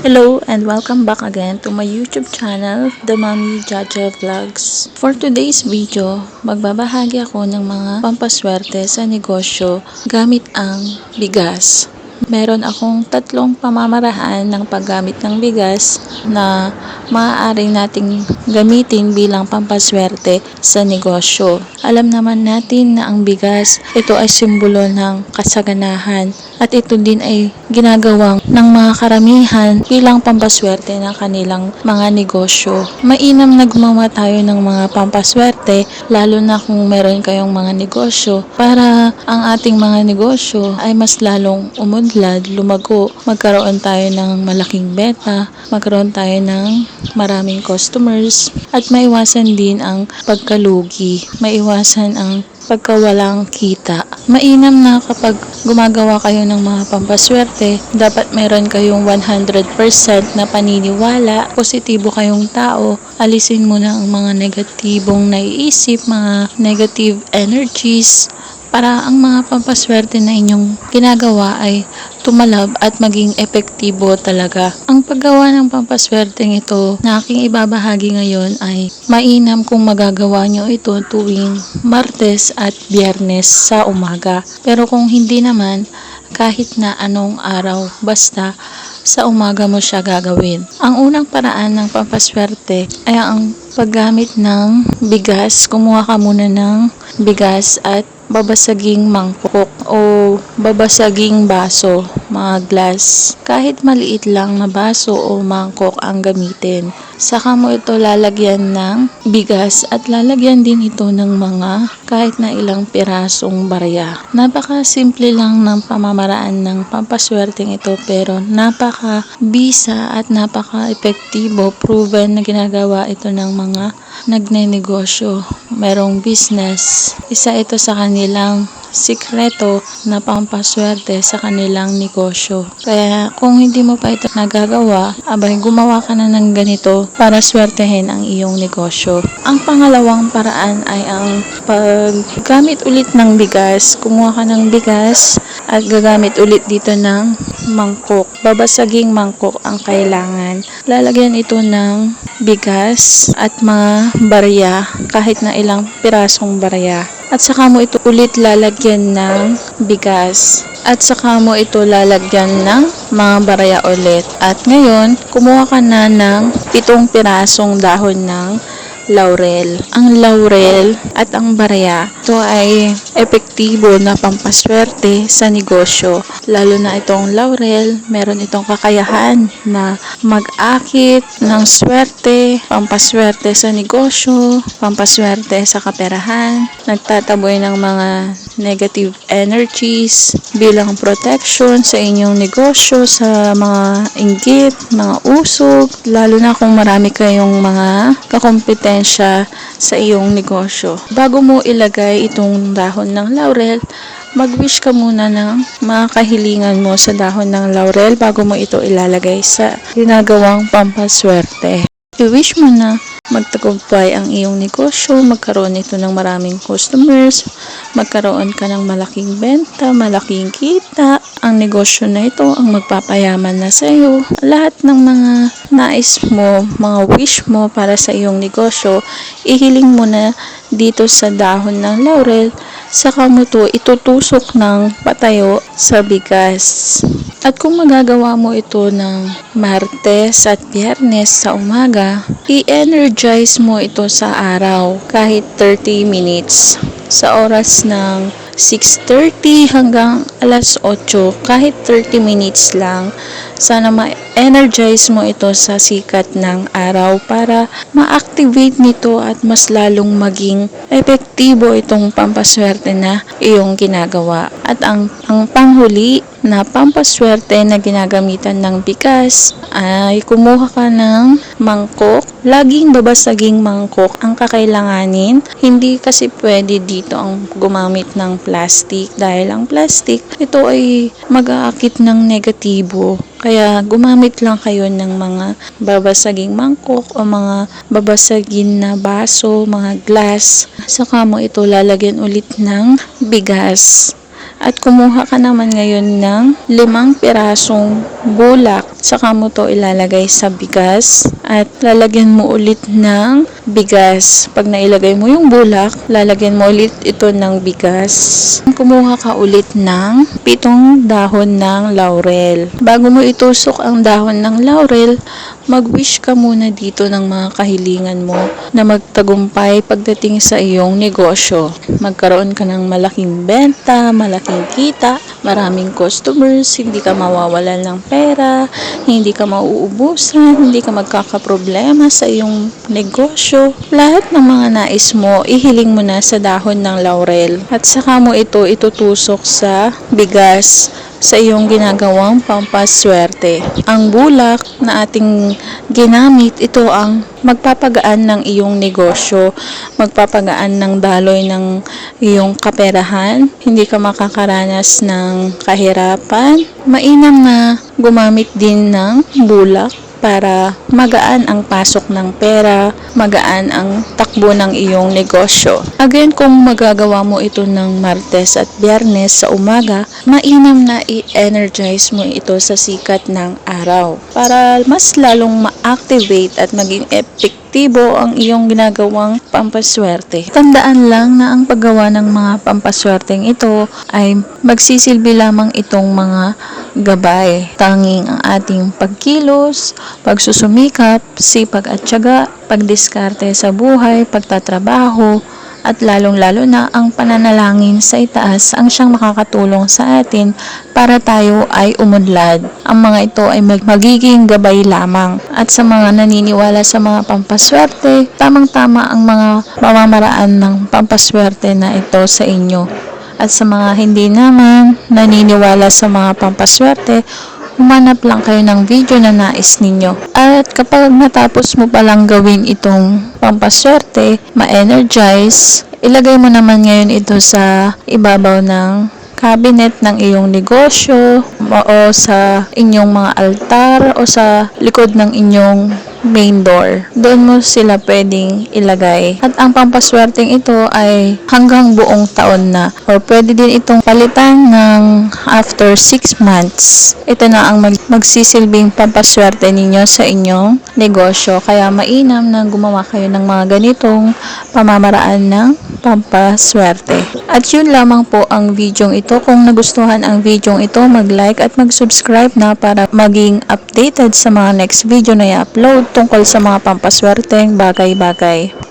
Hello and welcome back again to my YouTube channel, The Mommy Jaja Vlogs. For today's video, magbabahagi ako ng mga pampaswerte sa negosyo gamit ang bigas. Meron akong tatlong pamamaraan ng paggamit ng bigas na maaari nating gamitin bilang pampaswerte sa negosyo. Alam naman natin na ang bigas, ito ay simbolo ng kasaganahan at ito din ay ginagawang ng mga karamihan bilang pampaswerte ng kanilang mga negosyo. Mainam na tayo ng mga pampaswerte lalo na kung meron kayong mga negosyo para ang ating mga negosyo ay mas lalong umunlad, lumago, magkaroon tayo ng malaking beta, magkaroon tayo ng maraming customers at maiwasan din ang pagkalugi, maiwasan ang pagkawalang kita. Mainam na kapag gumagawa kayo ng mga pampaswerte, dapat meron kayong 100% na paniniwala, positibo kayong tao, alisin mo na ang mga negatibong naiisip, mga negative energies, para ang mga pampaswerte na inyong ginagawa ay tumalab at maging epektibo talaga. Ang paggawa ng pampaswerteng ito na aking ibabahagi ngayon ay mainam kung magagawa nyo ito tuwing Martes at Biyernes sa umaga. Pero kung hindi naman, kahit na anong araw, basta sa umaga mo siya gagawin. Ang unang paraan ng pampaswerte ay ang paggamit ng bigas. Kumuha ka muna ng bigas at babasaging mangkok o babasaging baso, mga glass. Kahit maliit lang na baso o mangkok ang gamitin. Saka mo ito lalagyan ng bigas at lalagyan din ito ng mga kahit na ilang pirasong barya. Napaka simple lang ng pamamaraan ng pampaswerteng ito pero napaka bisa at napaka epektibo proven na ginagawa ito ng mga nagnenegosyo, merong business. Isa ito sa kanilang sikreto na pampaswerte sa kanilang negosyo. Kaya kung hindi mo pa ito nagagawa, abay gumawa ka na ng ganito para swertehin ang iyong negosyo. Ang pangalawang paraan ay ang paggamit ulit ng bigas. Kumuha ka ng bigas at gagamit ulit dito ng mangkok. Babasaging mangkok ang kailangan. Lalagyan ito ng bigas at mga barya kahit na ilang pirasong barya. At saka mo ito ulit lalagyan ng bigas. At saka mo ito lalagyan ng mga barya ulit. At ngayon, kumuha ka na ng pitong pirasong dahon ng laurel. Ang laurel at ang barya, ito ay epektibo na pampaswerte sa negosyo. Lalo na itong laurel, meron itong kakayahan na mag-akit ng swerte, pampaswerte sa negosyo, pampaswerte sa kaperahan, nagtataboy ng mga negative energies bilang protection sa inyong negosyo, sa mga inggit, mga usog, lalo na kung marami kayong mga kakompetensya sa iyong negosyo. Bago mo ilagay itong dahon ng laurel, mag-wish ka muna ng mga kahilingan mo sa dahon ng laurel bago mo ito ilalagay sa ginagawang pampaswerte. I-wish mo na magtagumpay ang iyong negosyo, magkaroon ito ng maraming customers, magkaroon ka ng malaking benta, malaking kita, ang negosyo na ito ang magpapayaman na sa iyo. Lahat ng mga nais mo, mga wish mo para sa iyong negosyo, ihiling mo na dito sa dahon ng laurel, saka mo itutusok ng patayo sa bigas. At kung magagawa mo ito ng Martes at Biyernes sa umaga, i-energize mo ito sa araw kahit 30 minutes sa oras ng 6.30 hanggang alas 8, kahit 30 minutes lang, sana ma-energize mo ito sa sikat ng araw para ma-activate nito at mas lalong maging epektibo itong pampaswerte na iyong ginagawa. At ang, ang panghuli na pampaswerte na ginagamitan ng bigas ay kumuha ka ng mangkok. Laging babasaging mangkok ang kakailanganin. Hindi kasi pwede dito ang gumamit ng plastic dahil ang plastic ito ay mag-aakit ng negatibo. Kaya gumamit lang kayo ng mga babasaging mangkok o mga babasagin na baso, mga glass. Saka mo ito lalagyan ulit ng bigas. At kumuha ka naman ngayon ng limang pirasong bulak. Saka mo to ilalagay sa bigas at lalagyan mo ulit ng bigas. Pag nailagay mo yung bulak, lalagyan mo ulit ito ng bigas. Kumuha ka ulit ng pitong dahon ng laurel. Bago mo itusok ang dahon ng laurel, mag-wish ka muna dito ng mga kahilingan mo na magtagumpay pagdating sa iyong negosyo. Magkaroon ka ng malaking benta, malaking kita, maraming customers, hindi ka mawawalan ng pera, hindi ka mauubusan, hindi ka magkakaproblema sa iyong negosyo. Lahat ng mga nais mo, ihiling mo na sa dahon ng laurel at saka mo ito itutusok sa bigas sa iyong ginagawang pampaswerte. Ang bulak na ating ginamit, ito ang magpapagaan ng iyong negosyo, magpapagaan ng daloy ng iyong kaperahan, hindi ka makakaranas ng kahirapan. Mainam na gumamit din ng bulak para magaan ang pasok ng pera, magaan ang takbo ng iyong negosyo. Again, kung magagawa mo ito ng Martes at Biyernes sa umaga, mainam na i-energize mo ito sa sikat ng araw para mas lalong ma-activate at maging epektibo ang iyong ginagawang pampaswerte. Tandaan lang na ang paggawa ng mga pampaswerteng ito ay magsisilbi lamang itong mga gabay. Tanging ang ating pagkilos, pagsusumikap, sipag at tiyaga, pagdiskarte sa buhay, pagtatrabaho, at lalong-lalo na ang pananalangin sa itaas ang siyang makakatulong sa atin para tayo ay umunlad. Ang mga ito ay mag- magiging gabay lamang. At sa mga naniniwala sa mga pampaswerte, tamang-tama ang mga pamamaraan ng pampaswerte na ito sa inyo. At sa mga hindi naman naniniwala sa mga pampaswerte, humanap lang kayo ng video na nais ninyo. At kapag natapos mo palang gawin itong pampaswerte, ma-energize, ilagay mo naman ngayon ito sa ibabaw ng cabinet ng iyong negosyo o sa inyong mga altar o sa likod ng inyong main door. Doon mo sila pwedeng ilagay. At ang pampaswerteng ito ay hanggang buong taon na. Or pwede din itong palitan ng after 6 months. Ito na ang mag magsisilbing pampaswerte ninyo sa inyong negosyo. Kaya mainam na gumawa kayo ng mga ganitong pamamaraan ng pampaswerte. At yun lamang po ang videong ito. Kung nagustuhan ang videong ito, mag-like at mag-subscribe na para maging updated sa mga next video na i-upload tungkol sa mga pampaswerteng bagay-bagay.